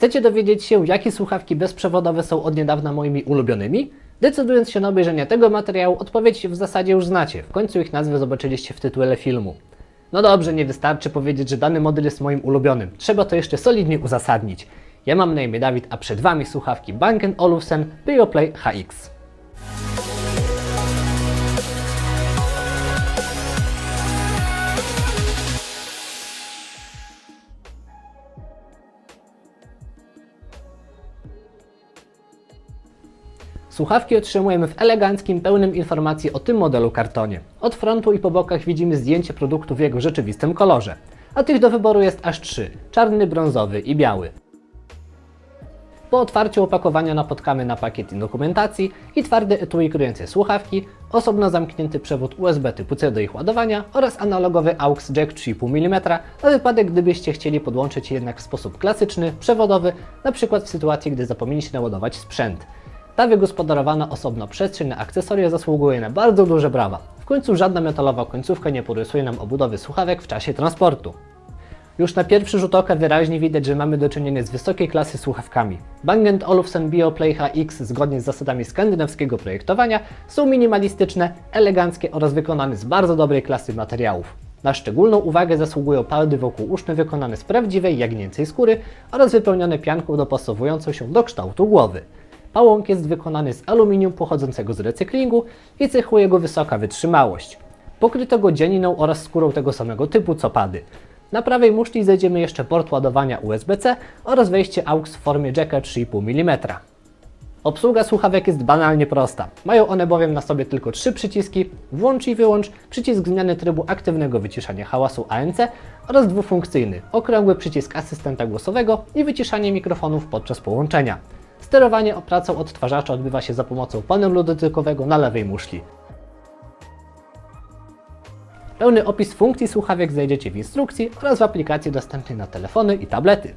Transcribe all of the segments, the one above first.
Chcecie dowiedzieć się, jakie słuchawki bezprzewodowe są od niedawna moimi ulubionymi? Decydując się na obejrzenie tego materiału, odpowiedź w zasadzie już znacie. W końcu ich nazwę zobaczyliście w tytule filmu. No dobrze, nie wystarczy powiedzieć, że dany model jest moim ulubionym. Trzeba to jeszcze solidnie uzasadnić. Ja mam na imię Dawid, a przed Wami słuchawki Bang Olufsen Bioplay HX. Słuchawki otrzymujemy w eleganckim, pełnym informacji o tym modelu kartonie. Od frontu i po bokach widzimy zdjęcie produktu w jego rzeczywistym kolorze. A tych do wyboru jest aż trzy: czarny, brązowy i biały. Po otwarciu opakowania napotkamy na pakiet i dokumentacji i twardy etui kryjący słuchawki, osobno zamknięty przewód USB typu C do ich ładowania oraz analogowy AUX jack 3,5 mm na wypadek gdybyście chcieli podłączyć je jednak w sposób klasyczny, przewodowy, np. w sytuacji gdy zapomnieliście naładować sprzęt. Ta wygospodarowana osobno przestrzeń na akcesoria zasługuje na bardzo duże brawa. W końcu żadna metalowa końcówka nie porysuje nam obudowy słuchawek w czasie transportu. Już na pierwszy rzut oka wyraźnie widać, że mamy do czynienia z wysokiej klasy słuchawkami. Bang Olufsen Bioplay HX zgodnie z zasadami skandynawskiego projektowania są minimalistyczne, eleganckie oraz wykonane z bardzo dobrej klasy materiałów. Na szczególną uwagę zasługują paldy wokół uszny wykonane z prawdziwej jagnięcej skóry oraz wypełnione pianką dopasowującą się do kształtu głowy. Pałąk jest wykonany z aluminium pochodzącego z recyklingu i cechuje go wysoka wytrzymałość. Pokryto go dzianiną oraz skórą tego samego typu co pady. Na prawej muszli znajdziemy jeszcze port ładowania USB-C oraz wejście AUX w formie jacka 3,5 mm. Obsługa słuchawek jest banalnie prosta. Mają one bowiem na sobie tylko trzy przyciski, włącz i wyłącz, przycisk zmiany trybu aktywnego wyciszania hałasu ANC oraz dwufunkcyjny, okrągły przycisk asystenta głosowego i wyciszanie mikrofonów podczas połączenia. Sterowanie opracą odtwarzacza odbywa się za pomocą panelu dotykowego na lewej muszli. Pełny opis funkcji słuchawek znajdziecie w instrukcji oraz w aplikacji dostępnej na telefony i tablety.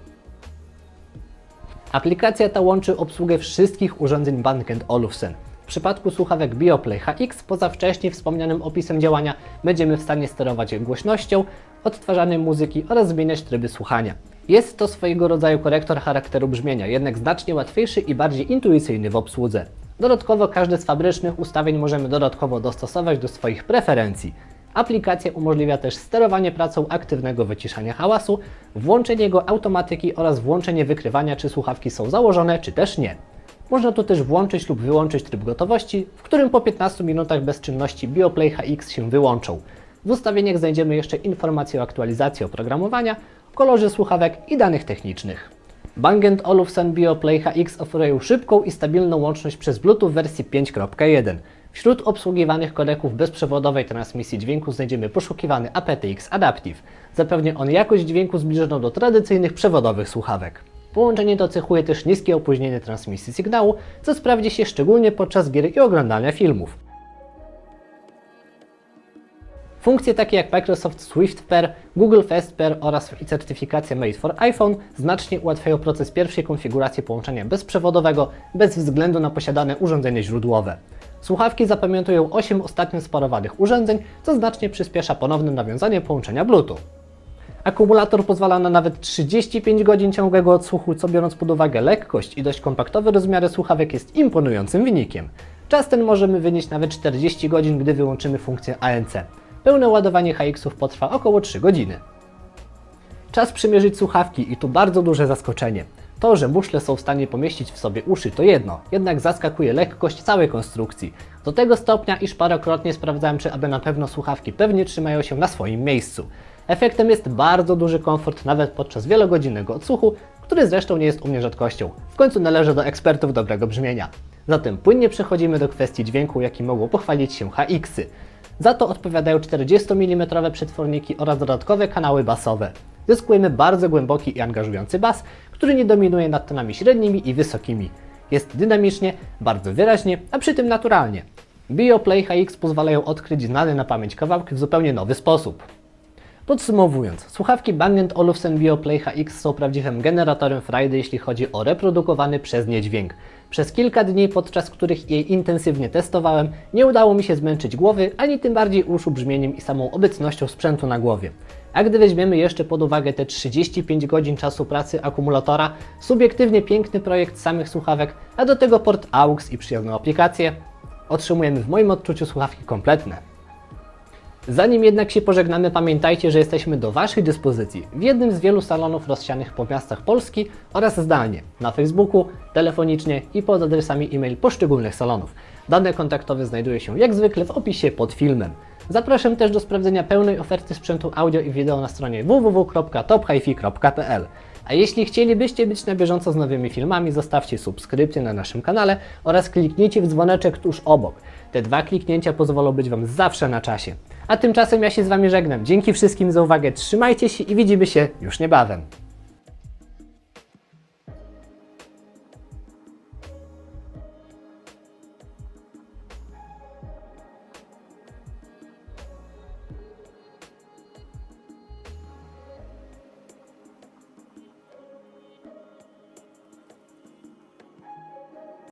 Aplikacja ta łączy obsługę wszystkich urządzeń Bang Olufsen. W przypadku słuchawek Bioplay HX, poza wcześniej wspomnianym opisem działania, będziemy w stanie sterować głośnością, odtwarzaniem muzyki oraz zmieniać tryby słuchania. Jest to swojego rodzaju korektor charakteru brzmienia, jednak znacznie łatwiejszy i bardziej intuicyjny w obsłudze. Dodatkowo każde z fabrycznych ustawień możemy dodatkowo dostosować do swoich preferencji. Aplikacja umożliwia też sterowanie pracą aktywnego wyciszania hałasu, włączenie jego automatyki oraz włączenie wykrywania, czy słuchawki są założone, czy też nie. Można tu też włączyć lub wyłączyć tryb gotowości, w którym po 15 minutach bezczynności BioPlay HX się wyłączą. W ustawieniach znajdziemy jeszcze informacje o aktualizacji oprogramowania, kolorze słuchawek i danych technicznych. Bang Olufsen BioPlay HX oferują szybką i stabilną łączność przez Bluetooth wersji 5.1. Wśród obsługiwanych kodeków bezprzewodowej transmisji dźwięku znajdziemy poszukiwany aptX Adaptive. Zapewnia on jakość dźwięku zbliżoną do tradycyjnych przewodowych słuchawek. Połączenie to cechuje też niskie opóźnienie transmisji sygnału, co sprawdzi się szczególnie podczas gier i oglądania filmów. Funkcje takie jak Microsoft Swift Pair, Google Fast Pair oraz certyfikacja Made for iPhone znacznie ułatwiają proces pierwszej konfiguracji połączenia bezprzewodowego bez względu na posiadane urządzenie źródłowe. Słuchawki zapamiętują 8 ostatnio sparowanych urządzeń, co znacznie przyspiesza ponowne nawiązanie połączenia Bluetooth. Akumulator pozwala na nawet 35 godzin ciągłego odsłuchu, co biorąc pod uwagę lekkość i dość kompaktowe rozmiary słuchawek jest imponującym wynikiem. Czas ten możemy wynieść nawet 40 godzin, gdy wyłączymy funkcję ANC. Pełne ładowanie HX-ów potrwa około 3 godziny. Czas przymierzyć słuchawki i tu bardzo duże zaskoczenie. To, że muszle są w stanie pomieścić w sobie uszy to jedno, jednak zaskakuje lekkość całej konstrukcji. Do tego stopnia, iż parokrotnie sprawdzałem, czy aby na pewno słuchawki pewnie trzymają się na swoim miejscu. Efektem jest bardzo duży komfort nawet podczas wielogodzinnego odsłuchu, który zresztą nie jest u mnie rzadkością. W końcu należy do ekspertów dobrego brzmienia. Zatem płynnie przechodzimy do kwestii dźwięku, jaki mogło pochwalić się HX-y. Za to odpowiadają 40 mm przetworniki oraz dodatkowe kanały basowe. Zyskujemy bardzo głęboki i angażujący bas, który nie dominuje nad tonami średnimi i wysokimi. Jest dynamicznie, bardzo wyraźnie, a przy tym naturalnie. BioPlay HX pozwalają odkryć znane na pamięć kawałki w zupełnie nowy sposób. Podsumowując, słuchawki Bang Olufsen BioPlay HX są prawdziwym generatorem frajdy, jeśli chodzi o reprodukowany przez nie dźwięk. Przez kilka dni, podczas których jej intensywnie testowałem, nie udało mi się zmęczyć głowy, ani tym bardziej uszu brzmieniem i samą obecnością sprzętu na głowie. A gdy weźmiemy jeszcze pod uwagę te 35 godzin czasu pracy akumulatora, subiektywnie piękny projekt samych słuchawek, a do tego port AUX i przyjemną aplikację, otrzymujemy w moim odczuciu słuchawki kompletne. Zanim jednak się pożegnamy, pamiętajcie, że jesteśmy do Waszej dyspozycji w jednym z wielu salonów rozsianych po miastach Polski oraz zdalnie na Facebooku, telefonicznie i pod adresami e-mail poszczególnych salonów. Dane kontaktowe znajdują się jak zwykle w opisie pod filmem. Zapraszam też do sprawdzenia pełnej oferty sprzętu audio i wideo na stronie www.tophifi.pl. A jeśli chcielibyście być na bieżąco z nowymi filmami, zostawcie subskrypcję na naszym kanale oraz kliknijcie w dzwoneczek tuż obok. Te dwa kliknięcia pozwolą być Wam zawsze na czasie. A tymczasem ja się z Wami żegnam. Dzięki wszystkim za uwagę, trzymajcie się i widzimy się już niebawem.